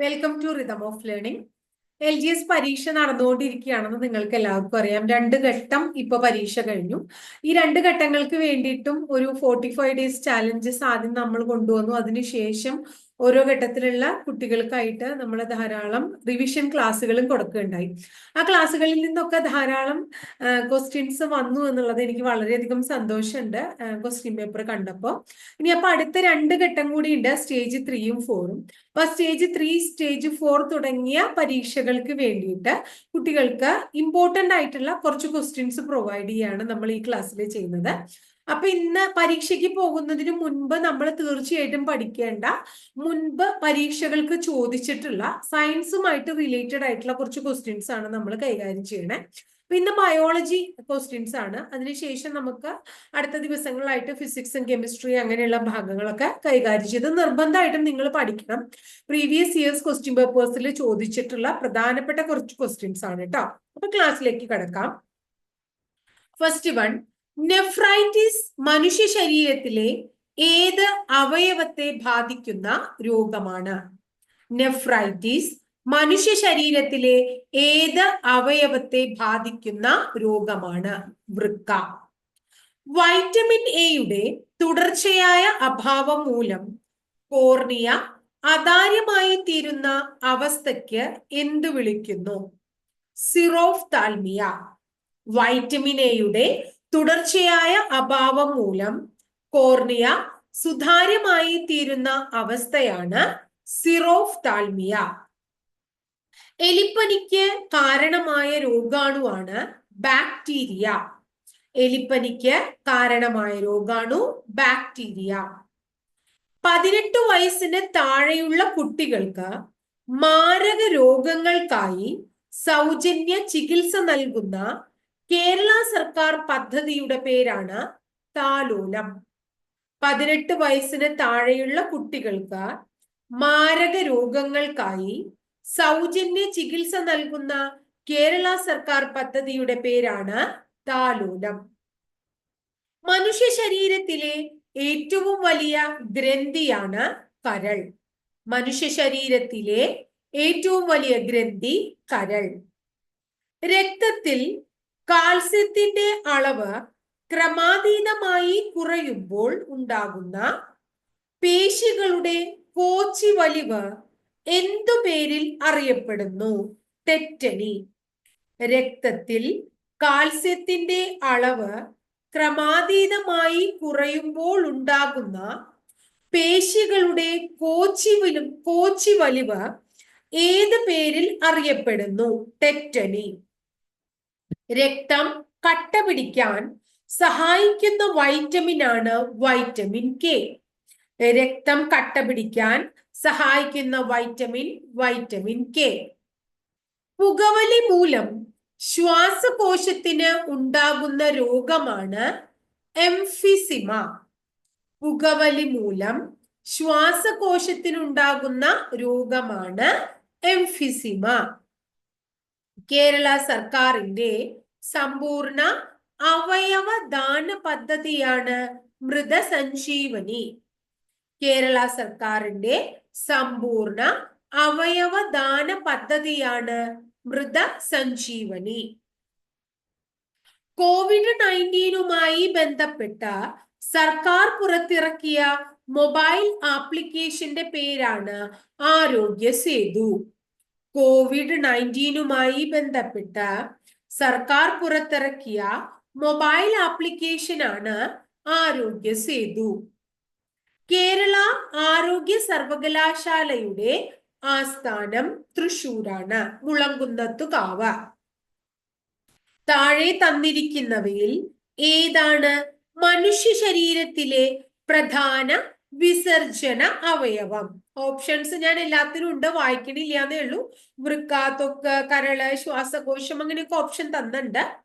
Welcome to rhythm of learning L G S പരീക്ഷ നടന്നുകൊണ്ടിരിക്കുകയാണെന്ന് നിങ്ങൾക്ക് എല്ലാവർക്കും അറിയാം. രണ്ട് ഘട്ടം ഇപ്പൊ പരീക്ഷ കഴിഞ്ഞു. ഈ രണ്ട് ഘട്ടങ്ങൾക്ക് വേണ്ടിയിട്ടും ഒരു ഫോർട്ടി ഫൈവ് ഡേയ്സ് ചാലഞ്ചസ് ആദ്യം നമ്മൾ കൊണ്ടുവന്നു. അതിനുശേഷം ഓരോ ഘട്ടത്തിലുള്ള കുട്ടികൾക്കായിട്ട് നമ്മൾ ധാരാളം റിവിഷൻ ക്ലാസ്സുകളും കൊടുക്കുകയുണ്ടായി. ആ ക്ലാസ്സുകളിൽ നിന്നൊക്കെ ധാരാളം ക്വസ്റ്റ്യൻസ് വന്നു എന്നുള്ളത് എനിക്ക് വളരെയധികം സന്തോഷമുണ്ട് ക്വസ്റ്റ്യൻ പേപ്പർ കണ്ടപ്പോൾ. ഇനി അപ്പൊ അടുത്ത രണ്ട് ഘട്ടം കൂടി ഉണ്ട് സ്റ്റേജ് ത്രീയും ഫോറും അപ്പൊ സ്റ്റേജ് ത്രീ സ്റ്റേജ് ഫോർ തുടങ്ങിയ പരീക്ഷകൾക്ക് വേണ്ടിയിട്ട് കുട്ടികൾക്ക് ഇമ്പോർട്ടന്റ് ആയിട്ടുള്ള കുറച്ച് ക്വസ്റ്റ്യൻസ് പ്രൊവൈഡ് ചെയ്യാണ് നമ്മൾ ഈ ക്ലാസ്സിൽ ചെയ്യുന്നത്. അപ്പൊ ഇന്ന് പരീക്ഷയ്ക്ക് പോകുന്നതിന് മുൻപ് നമ്മൾ തീർച്ചയായിട്ടും പഠിക്കേണ്ട മുൻപ് പരീക്ഷകൾക്ക് ചോദിച്ചിട്ടുള്ള സയൻസുമായിട്ട് റിലേറ്റഡ് ആയിട്ടുള്ള കുറച്ച് ക്വസ്റ്റ്യൻസ് ആണ് നമ്മൾ കൈകാര്യം ചെയ്യണേ. ഇന്ന് ബയോളജി ക്വസ്റ്റ്യൻസ് ആണ്. അതിനുശേഷം നമുക്ക് അടുത്ത ദിവസങ്ങളായിട്ട് ഫിസിക്സും കെമിസ്ട്രി അങ്ങനെയുള്ള ഭാഗങ്ങളൊക്കെ കൈകാര്യം ചെയ്ത് നിർബന്ധമായിട്ടും നിങ്ങൾ പഠിക്കണം. പ്രീവിയസ് ഇയേഴ്സ് ക്വസ്റ്റ്യൻ പേപ്പേഴ്സിൽ ചോദിച്ചിട്ടുള്ള പ്രധാനപ്പെട്ട കുറച്ച് ക്വസ്റ്റ്യൻസ് ആണ് കേട്ടോ അപ്പൊ ക്ലാസ്സിലേക്ക് കിടക്കാം. ഫസ്റ്റ് വൺ നെഫ്രൈറ്റിസ് മനുഷ്യ ശരീരത്തിലെ ഏത് അവയവത്തെ ബാധിക്കുന്ന രോഗമാണ്? നെഫ്രൈറ്റിസ് മനുഷ്യ ശരീരത്തിലെ ഏത് അവയവത്തെ ബാധിക്കുന്ന രോഗമാണ്? വൃക്ക. വൈറ്റമിൻ എയുടെ തുടർച്ചയായ അഭാവം മൂലം കോർണിയ അതാര്യമായി തീരുന്ന അവസ്ഥയ്ക്ക് എന്ത് വിളിക്കുന്നു? സിറോഫ് താൽമിയ വൈറ്റമിൻ എയുടെ തുടർച്ചയായ അഭാവം മൂലം കോർണിയ സുതാര്യമായി തീരുന്ന അവസ്ഥയാണ് സിറോഫ് താൽമിയ എലിപ്പനിക്ക് കാരണമായ രോഗാണുവാണ് ബാക്ടീരിയ. എലിപ്പനിക്ക് കാരണമായ രോഗാണു ബാക്ടീരിയ. പതിനെട്ട് വയസ്സിന് താഴെയുള്ള കുട്ടികൾക്ക് മാരക രോഗങ്ങൾക്കായി സൗജന്യ ചികിത്സ നൽകുന്ന കേരള സർക്കാർ പദ്ധതിയുടെ പേരാണ് താലോലം. പതിനെട്ട് വയസ്സിന് താഴെയുള്ള കുട്ടികൾക്ക് മാരക രോഗങ്ങൾക്കായി സൗജന്യ ചികിത്സ നൽകുന്ന കേരള സർക്കാർ പദ്ധതിയുടെ പേരാണ് താലോലം. മനുഷ്യ ശരീരത്തിലെ ഏറ്റവും വലിയ ഗ്രന്ഥിയാണ് കരൾ. മനുഷ്യ ശരീരത്തിലെ ഏറ്റവും വലിയ ഗ്രന്ഥി കരൾ. രക്തത്തിൽ കാൽസ്യത്തിന്റെ അളവ് ക്രമാതീതമായി കുറയുമ്പോൾ ഉണ്ടാകുന്ന പേശികളുടെ കോച്ചി വലിവ് എന്തു പേരിൽ അറിയപ്പെടുന്നു? തെറ്റനി. രക്തത്തിൽ കാൽസ്യത്തിന്റെ അളവ് ക്രമാതീതമായി കുറയുമ്പോൾ ഉണ്ടാകുന്ന പേശികളുടെ കോച്ചിവിലും കോച്ചി വലിവ് ഏത് പേരിൽ അറിയപ്പെടുന്നു? ടെറ്റനി രക്തം കട്ട പിടിക്കാൻ സഹായിക്കുന്ന വൈറ്റമിൻ ആണ് വൈറ്റമിൻ കെ രക്തം കട്ട പിടിക്കാൻ സഹായിക്കുന്ന വൈറ്റമിൻ വൈറ്റമിൻ കെ പുകവലി മൂലം ശ്വാസകോശത്തിന് ഉണ്ടാകുന്ന രോഗമാണ് എംഫിസിമ. പുകവലി മൂലം ശ്വാസകോശത്തിനുണ്ടാകുന്ന രോഗമാണ് എംഫിസിമ. കേരള സർക്കാരിന്റെ സമ്പൂർണ അവയവ ദാന പദ്ധതിയാണ് മൃതസഞ്ജീവനി. കേരള സർക്കാരിന്റെ സമ്പൂർണ അവയവ ദാന പദ്ധതിയാണ് മൃത സഞ്ജീവനി കോവിഡ് നയന്റീനുമായി ബന്ധപ്പെട്ട സർക്കാർ പുറത്തിറക്കിയ മൊബൈൽ ആപ്ലിക്കേഷന്റെ പേരാണ് ആരോഗ്യ സേതു കോവിഡ് നയന്റീനുമായി ബന്ധപ്പെട്ട സർക്കാർ പുറത്തിറക്കിയ മൊബൈൽ ആപ്ലിക്കേഷനാണ് ആരോഗ്യ സേതു കേരള ആരോഗ്യ സർവകലാശാലയുടെ ആസ്ഥാനം തൃശൂരാണ് മുളങ്കുന്നത്തുകാവ്. താഴെ തന്നിരിക്കുന്നവയിൽ ഏതാണ്? മനുഷ്യ ശരീരത്തിലെ പ്രധാന വിസർജന അവയവം. ഓപ്ഷൻസ് ഞാൻ എല്ലാത്തിനും ഉണ്ട്. വായിക്കണില്ല എന്നേ ഉള്ളൂ. വൃക്ക തൊക്ക് കരൾ ശ്വാസകോശം അങ്ങനെയൊക്കെ ഓപ്ഷൻ തന്നിട്ടുണ്ട്.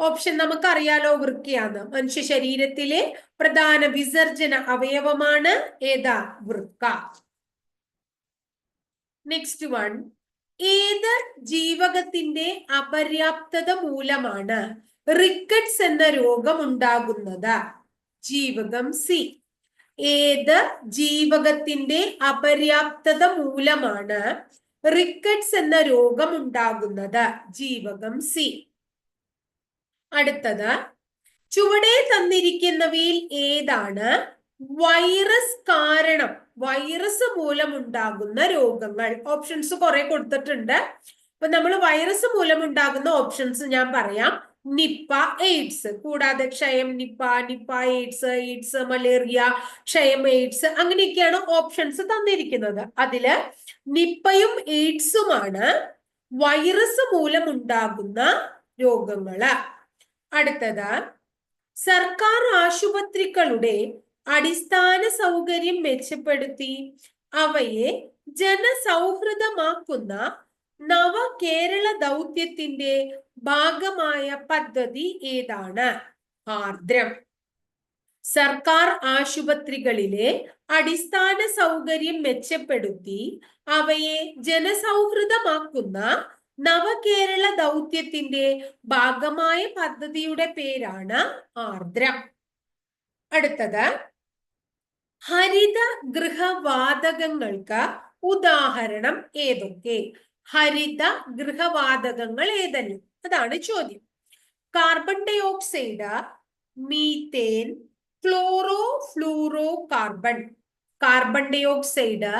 ഓപ്ഷൻ നമുക്കറിയാലോ വൃക്കയാണ് മനുഷ്യ ശരീരത്തിലെ പ്രധാന വിസർജന അവയവമാണ് ഏതാ? വൃക്ക. നെക്സ്റ്റ് വൺ ഏത് ജീവകത്തിന്റെ അപര്യാപ്തത മൂലമാണ് റിക്കറ്റ്സ് എന്ന രോഗം ഉണ്ടാകുന്നത്? ജീവകം സി ഏത് ജീവകത്തിന്റെ അപര്യാപ്തത മൂലമാണ് റിക്കറ്റ്സ് എന്ന രോഗം ഉണ്ടാകുന്നത്? ജീവകം സി. അടുത്തത് ചുവടെ തന്നിരിക്കുന്നവയിൽ ഏതാണ് വൈറസ് കാരണം? വൈറസ് മൂലമുണ്ടാകുന്ന രോഗങ്ങൾ. ഓപ്ഷൻസ് കുറെ കൊടുത്തിട്ടുണ്ട്. അപ്പൊ നമ്മൾ വൈറസ് മൂലമുണ്ടാകുന്ന ഓപ്ഷൻസ് ഞാൻ പറയാം. Nipah AIDS. കൂടാതെ ക്ഷയം Nipah Nipah AIDS AIDS malaria ക്ഷയം എയ്ഡ്സ് അങ്ങനെയൊക്കെയാണ് ഓപ്ഷൻസ് തന്നിരിക്കുന്നത്. അതിൽ നിപ്പയും എയ്ഡ്സുമാണ് വൈറസ് മൂലമുണ്ടാകുന്ന രോഗങ്ങൾ. അടുത്തത് സർക്കാർ ആശുപത്രികളുടെ അടിസ്ഥാന സൗകര്യം മെച്ചപ്പെടുത്തി അവയെ ജനസൗഹൃദമാക്കുന്ന നവ കേരള ദൗത്യത്തിന്റെ ഭാഗമായ പദ്ധതി ഏതാണ്? ആർദ്രം. സർക്കാർ ആശുപത്രികളിലെ അടിസ്ഥാന സൗകര്യം മെച്ചപ്പെടുത്തി അവയെ ജനസൗഹൃദമാക്കുന്ന നവകേരള ദൗത്യത്തിന്റെ ഭാഗമായ പദ്ധതിയുടെ പേരാണ് ആർദ്രം. അടുത്തത് ഹരിത ഗൃഹവാതകങ്ങൾക്ക് ഉദാഹരണം ഏതൊക്കെ? ഹരിത ഗൃഹവാതകങ്ങൾ ഏതെല്ലാം അതാണ് ചോദ്യം. Carbon dioxide methane chlorofluorocarbon carbon dioxide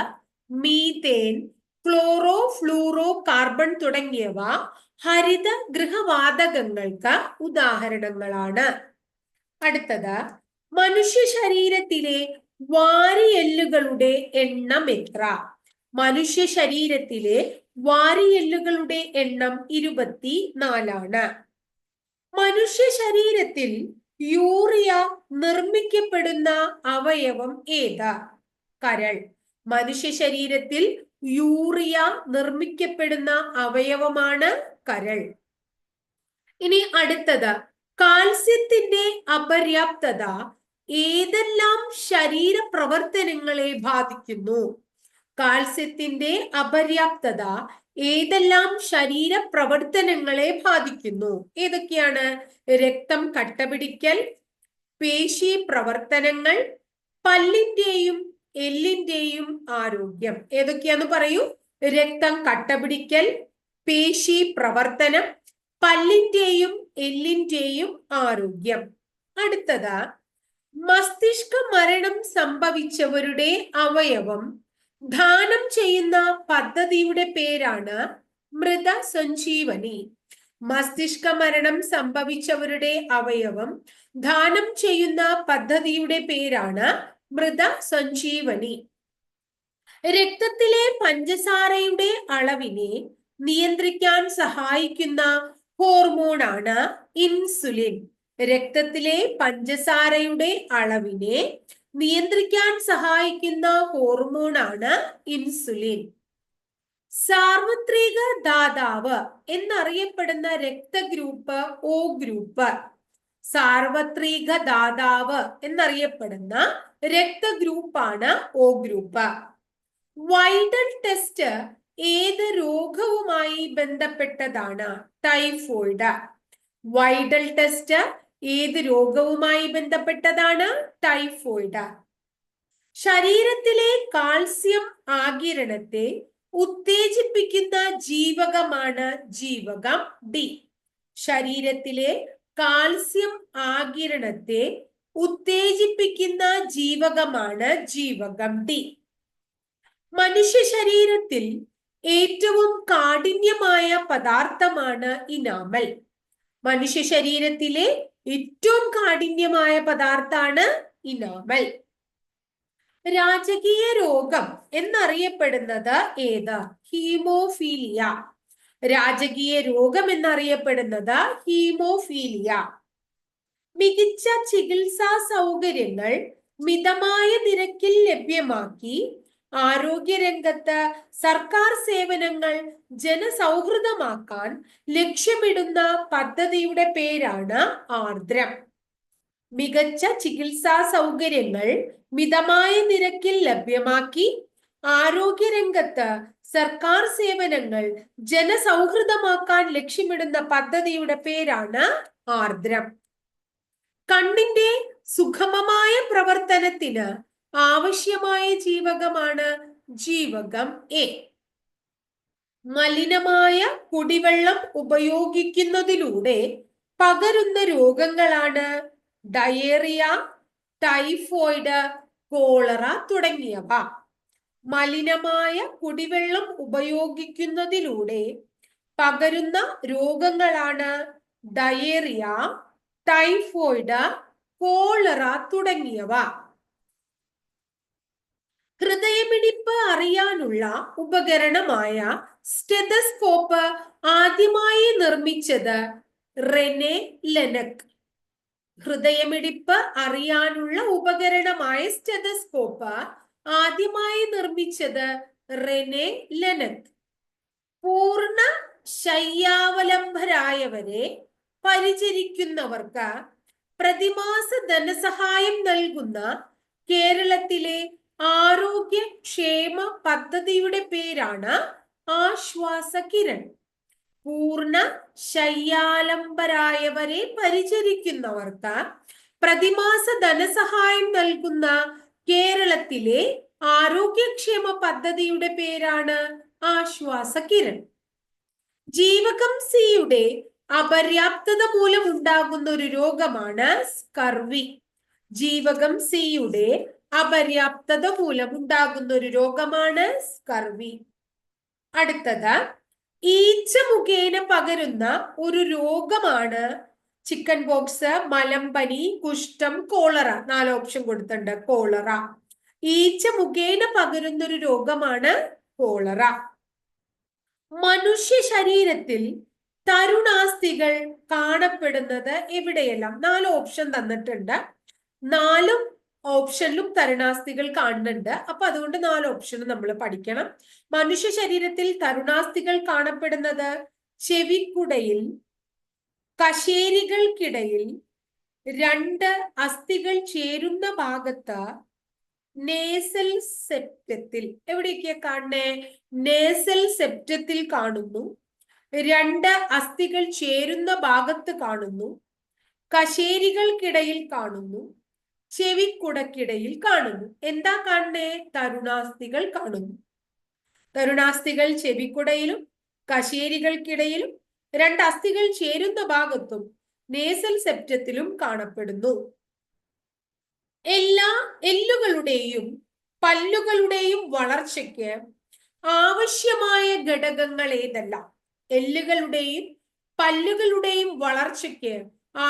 methane chlorofluorocarbon തുടങ്ങിയവ ഹരിത ഗൃഹവാതകങ്ങൾക്ക് ഉദാഹരണങ്ങളാണ്. അടുത്തത് മനുഷ്യ ശരീരത്തിലെ വാരിയെല്ലുകളുടെ എണ്ണം എത്ര? മനുഷ്യ ശരീരത്തിലെ വാരിയെല്ലുകളുടെ എണ്ണം ഇരുപത്തി നാലാണ്. മനുഷ്യ ശരീരത്തിൽ യൂറിയ നിർമ്മിക്കപ്പെടുന്ന അവയവം ഏതാ? കരൾ. മനുഷ്യ ശരീരത്തിൽ യൂറിയ നിർമ്മിക്കപ്പെടുന്ന അവയവമാണ് കരൾ. ഇനി അടുത്തത്. കാൽസ്യത്തിന്റെ അപര്യാപ്തത ഏതെല്ലാം ശരീര പ്രവർത്തനങ്ങളെ ബാധിക്കുന്നു? കാൽസ്യത്തിന്റെ അപര്യാപ്തത ഏതെല്ലാം ശരീര പ്രവർത്തനങ്ങളെ ബാധിക്കുന്നു? ഏതൊക്കെയാണ്? രക്തം കട്ടപിടിക്കൽ പേശി പ്രവർത്തനങ്ങൾ പല്ലിന്റെയും എല്ലിന്റെയും ആരോഗ്യം. ഏതൊക്കെയാന്ന് പറയൂ? രക്തം കട്ടപിടിക്കൽ പേശി പ്രവർത്തനം പല്ലിന്റെയും എല്ലിന്റെയും ആരോഗ്യം. അടുത്തത് മസ്തിഷ്ക മരണം സംഭവിച്ചവരുടെ അവയവം ദാനം ചെയ്യുന്ന പദ്ധതിയുടെ പേരാണ് മൃത സഞ്ജീവനി മസ്തിഷ്ക മരണം സംഭവിച്ചവരുടെ അവയവം ദാനം ചെയ്യുന്ന പദ്ധതിയുടെ പേരാണ് മൃത സഞ്ജീവനി രക്തത്തിലെ പഞ്ചസാരയുടെ അളവിനെ നിയന്ത്രിക്കാൻ സഹായിക്കുന്ന ഹോർമോണാണ് ഇൻസുലിൻ. രക്തത്തിലെ പഞ്ചസാരയുടെ അളവിനെ നിയന്ത്രിക്കാൻ സഹായിക്കുന്ന ഹോർമോണാണ് ഇൻസുലിൻ സാർവത്രിക ദാതാവ് എന്നറിയപ്പെടുന്ന രക്തഗ്രൂപ്പ് ഒ ഗ്രൂപ്പ് സാർവത്രിക ദാതാവ് എന്നറിയപ്പെടുന്ന രക്തഗ്രൂപ്പാണ് ഒ ഗ്രൂപ്പ് വൈഡൽ ടെസ്റ്റ് ഏത് രോഗവുമായി ബന്ധപ്പെട്ടതാണ്? ടൈഫോയിഡ് വൈഡൽ ടെസ്റ്റ് ഏത് രോഗവുമായി ബന്ധപ്പെട്ടതാണ്? ടൈഫോയിഡ്. ശരീരത്തിലെ കാൽസ്യം ആകിരണത്തെ ഉത്തേജിപ്പിക്കുന്ന ജീവകമാണ് ജീവകം ഡി. ശരീരത്തിലെ കാൽസ്യം ആകിരണത്തെ ഉത്തേജിപ്പിക്കുന്ന ജീവകമാണ് ജീവകം ഡി. മനുഷ്യ ശരീരത്തിൽ ഏറ്റവും കാഠിന്യമായ പദാർത്ഥമാണ് ഇനാമൽ. മനുഷ്യ ശരീരത്തിലെ ഏറ്റവും കാഠിന്യമായ പദാർത്ഥാണ് ഇനാമൽ രാജകീയ രോഗം എന്നറിയപ്പെടുന്നത് ഏത്? ഹീമോഫീലിയ. രാജകീയ രോഗം എന്നറിയപ്പെടുന്നത് ഹീമോഫീലിയ. മികച്ച ചികിത്സാ സൗകര്യങ്ങൾ മിതമായ നിരക്കിൽ ലഭ്യമാക്കി ആരോഗ്യ ആരോഗ്യരംഗത്ത് സർക്കാർ സേവനങ്ങൾ ജനസൗഹൃദമാക്കാൻ ലക്ഷ്യമിടുന്ന പദ്ധതിയുടെ പേരാണ് ആർദ്രം. മികച്ച ചികിത്സാ സൗകര്യങ്ങൾ മിതമായ നിരക്കിൽ ലഭ്യമാക്കി ആരോഗ്യരംഗത്ത് സർക്കാർ സേവനങ്ങൾ ജനസൗഹൃദമാക്കാൻ ലക്ഷ്യമിടുന്ന പദ്ധതിയുടെ പേരാണ് ആർദ്രം. കണ്ണിന്റെ സുഗമമായ പ്രവർത്തനത്തിന് ആവശ്യമായ ജീവകമാണ് ജീവകം എ. മലിനമായ കുടിവെള്ളം ഉപയോഗിക്കുന്നതിലൂടെ പകരുന്ന രോഗങ്ങളാണ് ഡയേറിയ ടൈഫോയിഡ് കോളറ തുടങ്ങിയവ. മലിനമായ കുടിവെള്ളം ഉപയോഗിക്കുന്നതിലൂടെ പകരുന്ന രോഗങ്ങളാണ് ഡയേറിയ ടൈഫോയിഡ് കോളറ തുടങ്ങിയവ. ഹൃദയമിടിപ്പ് അറിയാനുള്ള ഉപകരണമായ സ്റ്റെതസ്കോപ്പ് ആദ്യമായി നിർമ്മിച്ചത് റെനെ ലെനക്. ഹൃദയമിടിപ്പ് അറിയാനുള്ള ഉപകരണമായ സ്റ്റെതസ്കോപ്പ് ആദ്യമായി നിർമ്മിച്ചത് റെനെ ലെനക്. പൂർണ ശയ്യാവലംബരായവരെ പരിചരിക്കുന്നവർക്ക് പ്രതിമാസ ധനസഹായം നൽകുന്ന കേരളത്തിലെ ആരോഗ്യ ക്ഷേമ പദ്ധതിയുടെ പേരാണ് ആശ്വാസ കിരൺ പൂർണ ശയ്യാലംബരായവരെ പരിചരിക്കുന്നവർക്ക് പ്രതിമാസ ധനസഹായം നൽകുന്ന കേരളത്തിലെ ആരോഗ്യക്ഷേമ പദ്ധതിയുടെ പേരാണ് ആശ്വാസ കിരൺ ജീവകം സിയുടെ അപര്യാപ്തത മൂലം ഉണ്ടാകുന്ന ഒരു രോഗമാണ് സ്കർവി. ജീവകം സിയുടെ അപര്യാപ്തത മൂലം ഉണ്ടാകുന്ന ഒരു രോഗമാണ് സ്കർവി. അടുത്തത് ഈച്ച മുഖേന പകരുന്ന ഒരു രോഗമാണ് ചിക്കൻ ബോക്സ് മലമ്പനി കുഷ്ഠം കോളറ. നാല് ഓപ്ഷൻ കൊടുത്തിട്ടുണ്ട് കോളറ. ഈച്ച മുഖേന പകരുന്ന ഒരു രോഗമാണ് കോളറ. മനുഷ്യ ശരീരത്തിൽ തരുണാസ്ഥികൾ കാണപ്പെടുന്നത് എവിടെയെല്ലാം? നാല് ഓപ്ഷൻ തന്നിട്ടുണ്ട്. നാലും ഓപ്ഷനിലും തരുണാസ്ഥികൾ കാണുന്നുണ്ട്. അപ്പൊ അതുകൊണ്ട് നാല് ഓപ്ഷൻ നമ്മൾ പഠിക്കണം. മനുഷ്യ ശരീരത്തിൽ തരുണാസ്ഥികൾ കാണപ്പെടുന്നത് ചെവിക്കുടയിൽ കശേരികൾക്കിടയിൽ രണ്ട് അസ്ഥികൾ ചേരുന്ന ഭാഗത്ത് നേസൽ സെപ്റ്റത്തിൽ. എവിടെയൊക്കെയാ കാണണേ നേസൽ സെപ്റ്റത്തിൽ കാണുന്നു. രണ്ട് അസ്ഥികൾ ചേരുന്ന ഭാഗത്ത് കാണുന്നു. കശേരികൾക്കിടയിൽ കാണുന്നു. ചെവിക്കുടക്കിടയിൽ കാണുന്നു. എന്താ കാണണേ തരുണാസ്ഥികൾ കാണുന്നു. തരുണാസ്ഥികൾ ചെവിക്കുടയിലും കശേരികൾക്കിടയിലും രണ്ട് അസ്ഥികൾ ചേരുന്ന ഭാഗത്തും നേസൽ സെപ്റ്റത്തിലും കാണപ്പെടുന്നു. എല്ലാ എല്ലുകളുടെയും പല്ലുകളുടെയും വളർച്ചയ്ക്ക് ആവശ്യമായ ഘടകങ്ങൾ ഏതെല്ലാം? എല്ലുകളുടെയും പല്ലുകളുടെയും വളർച്ചയ്ക്ക്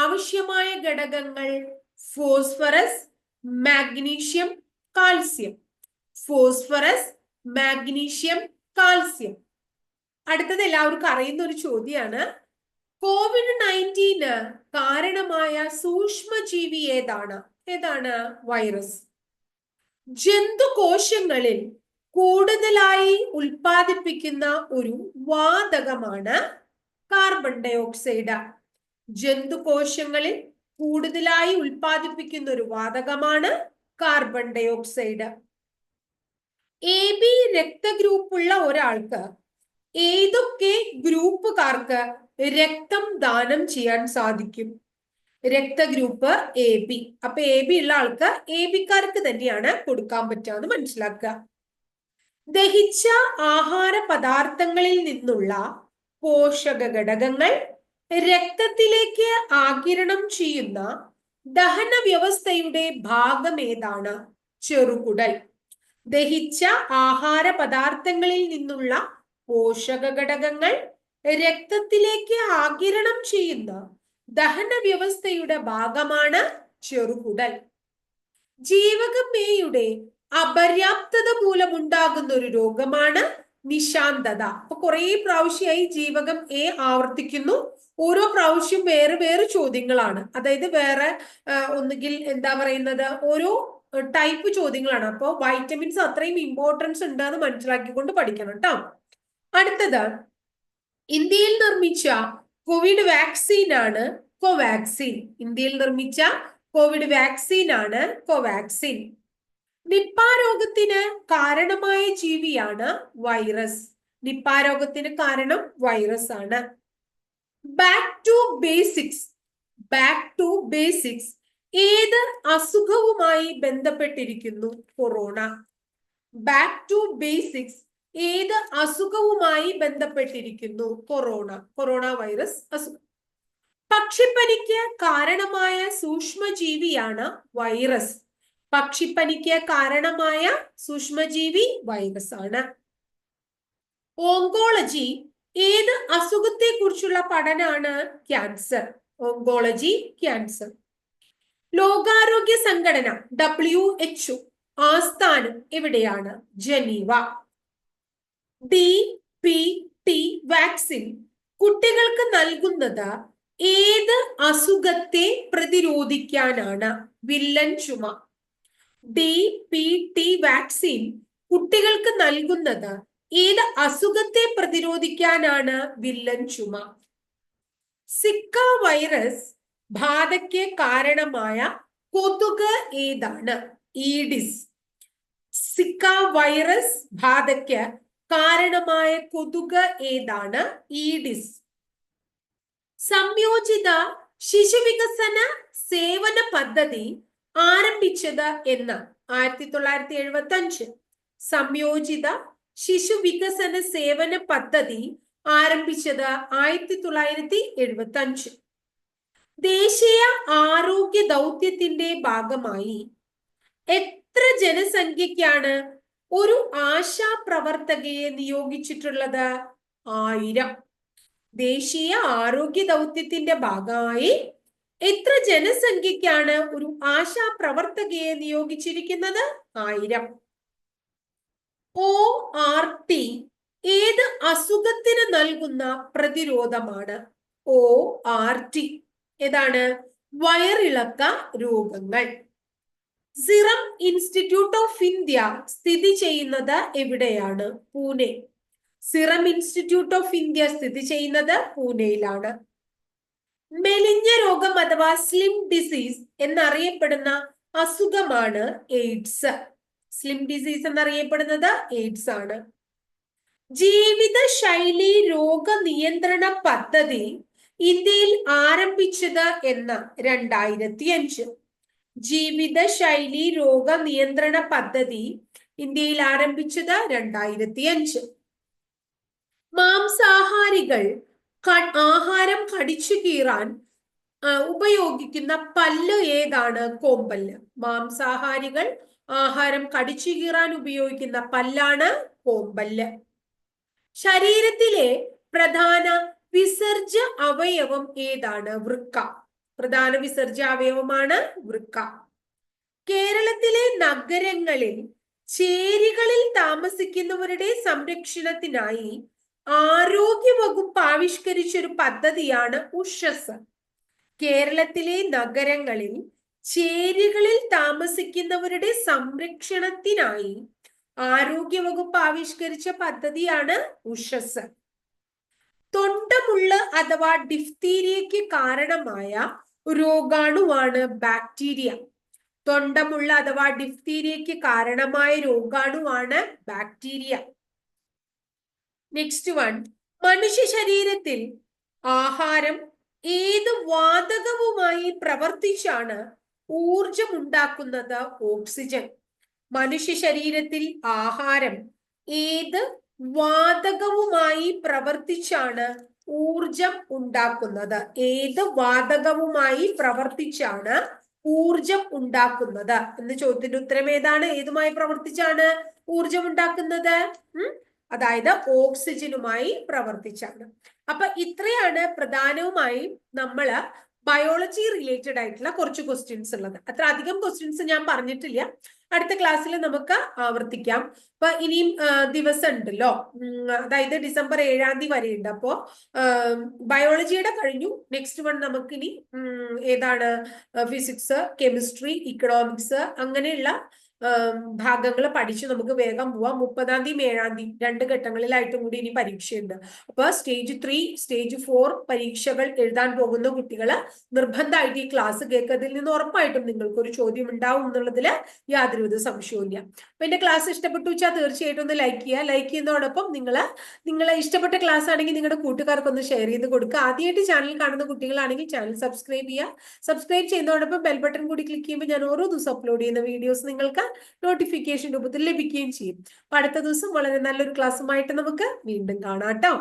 ആവശ്യമായ ഘടകങ്ങൾ phosphorus magnesium calcium. Phosphorus magnesium calcium. അടുത്തത് എല്ലാവർക്കും അറിയുന്ന ഒരു ചോദ്യമാണ് കോവിഡ് നയന്റീന് കാരണമായ സൂക്ഷ്മജീവി ഏതാണ്? ഏതാണ് വൈറസ്? ജന്തുകോശങ്ങളിൽ കൂടുതലായി ഉൽപ്പാദിപ്പിക്കുന്ന ഒരു വാതകമാണ് കാർബൺ ഡയോക്സൈഡ്. ജന്തുകോശങ്ങളിൽ കൂടുതലായി ഉൽപ്പാദിപ്പിക്കുന്ന ഒരു വാതകമാണ് carbon di dioxide A B രക്തഗ്രൂപ്പുള്ള ഒരാൾക്ക് ഏതൊക്കെ ഗ്രൂപ്പുകാർക്ക് രക്തം ദാനം ചെയ്യാൻ സാധിക്കും? രക്തഗ്രൂപ്പ് എ ബി അപ്പൊ എ ബി ഉള്ള ആൾക്ക് എ ബിക്കാർക്ക് തന്നെയാണ് കൊടുക്കാൻ പറ്റുക മനസ്സിലാക്കുക. ദഹിച്ച ആഹാര പദാർത്ഥങ്ങളിൽ നിന്നുള്ള പോഷക ഘടകങ്ങൾ രക്തത്തിലേക്ക് ആകിരണം ചെയ്യുന്ന ദഹന വ്യവസ്ഥയുടെ ഭാഗം ഏതാണ് ചെറുകുടൽ. ദഹിച്ച ആഹാര പദാർത്ഥങ്ങളിൽ നിന്നുള്ള പോഷക ഘടകങ്ങൾ രക്തത്തിലേക്ക് ആകിരണം ചെയ്യുന്ന ദഹന വ്യവസ്ഥയുടെ ഭാഗമാണ് ചെറുകുടൽ. ജീവകം എയുടെ അപര്യാപ്തത മൂലമുണ്ടാകുന്ന ഒരു രോഗമാണ് നിശാന്തത. അപ്പൊ കുറെ പ്രാവശ്യമായി ജീവകം എ ആവർത്തിക്കുന്നു. ഓരോ പ്രാവശ്യം വേറെ വേറെ ചോദ്യങ്ങളാണ്. അതായത് വേറെ ഒന്നുകിൽ എന്താ പറയുന്നത് ഓരോ ടൈപ്പ് ചോദ്യങ്ങളാണ്. അപ്പോൾ വൈറ്റമിൻസ് അത്രയും ഇമ്പോർട്ടൻസ് ഉണ്ടെന്ന് മനസ്സിലാക്കിക്കൊണ്ട് പഠിക്കണം കേട്ടോ അടുത്തത് ഇന്ത്യയിൽ നിർമ്മിച്ച കോവിഡ് വാക്സിൻ ആണ് കോവാക്സിൻ ഇന്ത്യയിൽ നിർമ്മിച്ച കോവിഡ് വാക്സിൻ ആണ് കോവാക്സിൻ നിപ്പ രോഗത്തിന് കാരണമായ ജീവിയാണ് വൈറസ് നിപ്പ രോഗത്തിന് കാരണം വൈറസ് ആണ്. Back to basics back to basics ഏത് അസുഖവുമായി ബന്ധപ്പെട്ടിരിക്കുന്നു കൊറോണ? ബാക്ക് ടു ബേസിക്സ് ഏത് അസുഖവുമായി ബന്ധപ്പെട്ടിരിക്കുന്നു കൊറോണ? കൊറോണ വൈറസ് അസുഖം പക്ഷിപ്പനിക്ക് കാരണമായ സൂക്ഷ്മജീവിയാണ് വൈറസ് പക്ഷിപ്പനിക്ക് കാരണമായ സൂക്ഷ്മജീവി വൈറസ് ആണ്. ഓങ്കോളജി ഏത് അസുഖത്തെ കുറിച്ചുള്ള പഠനമാണ് ക്യാൻസർ ഓങ്കോളജി ക്യാൻസർ ലോകാരോഗ്യ സംഘടന ഡബ്ല്യു എച്ച് ആസ്ഥാനം എവിടെയാണ്? Geneva. D P T vaccine കുട്ടികൾക്ക് നൽകുന്നത് ഏത് അസുഖത്തെ പ്രതിരോധിക്കാനാണ്? വില്ലൻ ചുമ. ഡി പി ടി വാക്സിൻ കുട്ടികൾക്ക് നൽകുന്നത് ഏത് അസുഖത്തെ പ്രതിരോധിക്കാനാണ് വില്ലൻ ചുമ. സിക്ക വൈറസ് ബാധയ്ക്ക് കാരണമായ കൊതുക് ഏതാണ്? ഈഡിസ്. സിക്ക വൈറസ് ബാധയ്ക്ക് കാരണമായ കൊതുക് ഏതാണ്? ഈഡിസ്. സംയോജിത ശിശുവികസന സേവന പദ്ധതി ആരംഭിച്ചത് എന്ന് ആയിരത്തി തൊള്ളായിരത്തി എഴുപത്തി അഞ്ച് സംയോജിത ശിശു വികസന സേവന പദ്ധതി ആരംഭിച്ചത് ആയിരത്തി തൊള്ളായിരത്തി എഴുപത്തി അഞ്ച് ദേശീയ ആരോഗ്യ ദൗത്യത്തിന്റെ ഭാഗമായി എത്ര ജനസംഖ്യക്കാണ് ഒരു ആശാ പ്രവർത്തകയെ നിയോഗിച്ചിട്ടുള്ളത്? ആയിരം. ദേശീയ ആരോഗ്യ ദൗത്യത്തിന്റെ ഭാഗമായി എത്ര ജനസംഖ്യക്കാണ് ഒരു ആശാ പ്രവർത്തകയെ നിയോഗിച്ചിരിക്കുന്നത്? ആയിരം. ഒ ആർ ടി ഏത് അസുഖത്തിന് നൽകുന്ന പ്രതിരോധമാണ്? ഒ ആർ ടി ഏതാണ്? വയറിളക്ക രോഗങ്ങൾ. സിറം ഇൻസ്റ്റിറ്റ്യൂട്ട് ഓഫ് ഇന്ത്യ സ്ഥിതി ചെയ്യുന്നത് എവിടെയാണ്? Pune. Serum Institute of India സ്ഥിതി ചെയ്യുന്നത് പൂനെയിലാണ്. മെലിഞ്ഞ രോഗം അഥവാ സ്ലിം ഡിസീസ് എന്നറിയപ്പെടുന്ന അസുഖമാണ് എയ്ഡ്സ് സ്ലിം ഡിസീസ് എന്നറിയപ്പെടുന്നത് എയ്ഡ്സ് ആണ്. ജീവിതശൈലി രോഗ നിയന്ത്രണ പദ്ധതി ഇന്ത്യയിൽ ആരംഭിച്ചത് എന്ന് രണ്ടായിരത്തി അഞ്ച് ജീവിതശൈലി രോഗ നിയന്ത്രണ പദ്ധതി ഇന്ത്യയിൽ ആരംഭിച്ചത് രണ്ടായിരത്തി അഞ്ച് മാംസാഹാരികൾ ആഹാരം കടിച്ചു കീറാൻ ഉപയോഗിക്കുന്ന പല്ല് ഏതാണ്? കോമ്പല്ല്. മാംസാഹാരികൾ ആഹാരം കടിച്ചു കീറാൻ ഉപയോഗിക്കുന്ന പല്ലാണ് കോമ്പല്ല്. ശരീരത്തിലെ പ്രധാന വിസർജ അവയവം ഏതാണ്? വൃക്ക. പ്രധാന വിസർജ അവയവമാണ് വൃക്ക. കേരളത്തിലെ നഗരങ്ങളിൽ ചേരികളിൽ താമസിക്കുന്നവരുടെ സംരക്ഷണത്തിനായി ആരോഗ്യ വകുപ്പ് ആവിഷ്കരിച്ച ഒരു പദ്ധതിയാണ് ഉഷസ്. കേരളത്തിലെ നഗരങ്ങളിൽ ചേരികളിൽ താമസിക്കുന്നവരുടെ സംരക്ഷണത്തിനായി ആരോഗ്യവകുപ്പ് ആവിഷ്കരിച്ച പദ്ധതിയാണ് ഉഷസ്. തൊണ്ടമുള്ള അഥവാ ഡിഫ്തീരിയയ്ക്ക് കാരണമായ രോഗാണുവാണ് ബാക്ടീരിയ. തൊണ്ടമുള്ള അഥവാ ഡിഫ്തീരിയയ്ക്ക് കാരണമായ രോഗാണുവാണ് ബാക്ടീരിയ. നെക്സ്റ്റ് വൺ മനുഷ്യ ശരീരത്തിൽ ആഹാരം ഏത് വാതകവുമായി പ്രവർത്തിച്ചാണ് ഊർജം ഉണ്ടാക്കുന്നത് ഓക്സിജൻ മനുഷ്യ ശരീരത്തിൽ ആഹാരം ഏത് വാതകവുമായി പ്രവർത്തിച്ചാണ് ഊർജം ഉണ്ടാക്കുന്നത്? ഏത് വാതകവുമായി പ്രവർത്തിച്ചാണ് ഊർജം ഉണ്ടാക്കുന്നത്? എന്ന ചോദ്യത്തിന്റെ ഉത്തരം ഏതാണ്? ഏതുമായി പ്രവർത്തിച്ചാണ് ഊർജം ഉണ്ടാക്കുന്നത്? അതായത് ഓക്സിജനുമായി പ്രവർത്തിച്ചാണ്. അപ്പൊ ഇത്രയാണ് പ്രധാനവുമായും നമ്മൾ ബയോളജി റിലേറ്റഡ് ആയിട്ടുള്ള കുറച്ച് ക്വസ്റ്റ്യൻസ് ഉള്ളത്. അത്ര അധികം ക്വസ്റ്റ്യൻസ് ഞാൻ പറഞ്ഞിട്ടില്ല. അടുത്ത ക്ലാസ്സിൽ നമുക്ക് ആവർത്തിക്കാം. അപ്പൊ ഇനിയും ദിവസം ഉണ്ടല്ലോ അതായത് ഡിസംബർ ഏഴാം തീയതി വരെ ഉണ്ട് അപ്പോ ബയോളജിയുടെ കഴിഞ്ഞു. നെക്സ്റ്റ് വൺ നമുക്ക് ഇനി ഏതാണ് ഫിസിക്സ് കെമിസ്ട്രി ഇക്കണോമിക്സ് അങ്ങനെയുള്ള ഭാഗങ്ങൾ പഠിച്ച് നമുക്ക് വേഗം പോവാം. മുപ്പതാം തീയതി ഏഴാം തീയതി രണ്ട് ഘട്ടങ്ങളിലായിട്ടും കൂടി ഇനി പരീക്ഷയുണ്ട്. അപ്പൊ സ്റ്റേജ് ത്രീ സ്റ്റേജ് ഫോർ പരീക്ഷകൾ എഴുതാൻ പോകുന്ന കുട്ടികൾ നിർബന്ധമായിട്ട് ഈ ക്ലാസ് കേൾക്കതിൽ നിന്ന് ഉറപ്പായിട്ടും നിങ്ങൾക്ക് ഒരു ചോദ്യം ഉണ്ടാവും എന്നുള്ളതിൽ യാതൊരുവിധ സംശയവും ഇല്ല. അപ്പൊ എന്റെ ക്ലാസ് ഇഷ്ടപ്പെട്ടു വെച്ചാൽ തീർച്ചയായിട്ടും ഒന്ന് ലൈക്ക് ചെയ്യുക. ലൈക്ക് ചെയ്യുന്നതോടൊപ്പം നിങ്ങൾ നിങ്ങളെ ഇഷ്ടപ്പെട്ട ക്ലാസ് ആണെങ്കിൽ നിങ്ങളുടെ കൂട്ടുകാർക്ക് ഒന്ന് ഷെയർ ചെയ്ത് കൊടുക്കുക. ആദ്യമായിട്ട് ചാനൽ കാണുന്ന കുട്ടികളാണെങ്കിൽ ചാനൽ സബ്സ്ക്രൈബ് ചെയ്യുക. സബ്സ്ക്രൈബ് ചെയ്യുന്നതോടൊപ്പം ബെൽ ബട്ടൺ കൂടി ക്ലിക്ക് ചെയ്യുമ്പോൾ ഞാൻ ഓരോ ദിവസം അപ്ലോഡ് ചെയ്യുന്ന വീഡിയോസ് നിങ്ങൾക്ക് നോട്ടിഫിക്കേഷൻ രൂപത്തിൽ ലഭിക്കുകയും ചെയ്യും. അപ്പൊ അടുത്ത ദിവസം വളരെ നല്ലൊരു ക്ലാസ്സുമായിട്ട് നമുക്ക് വീണ്ടും കാണാം കേട്ടോ.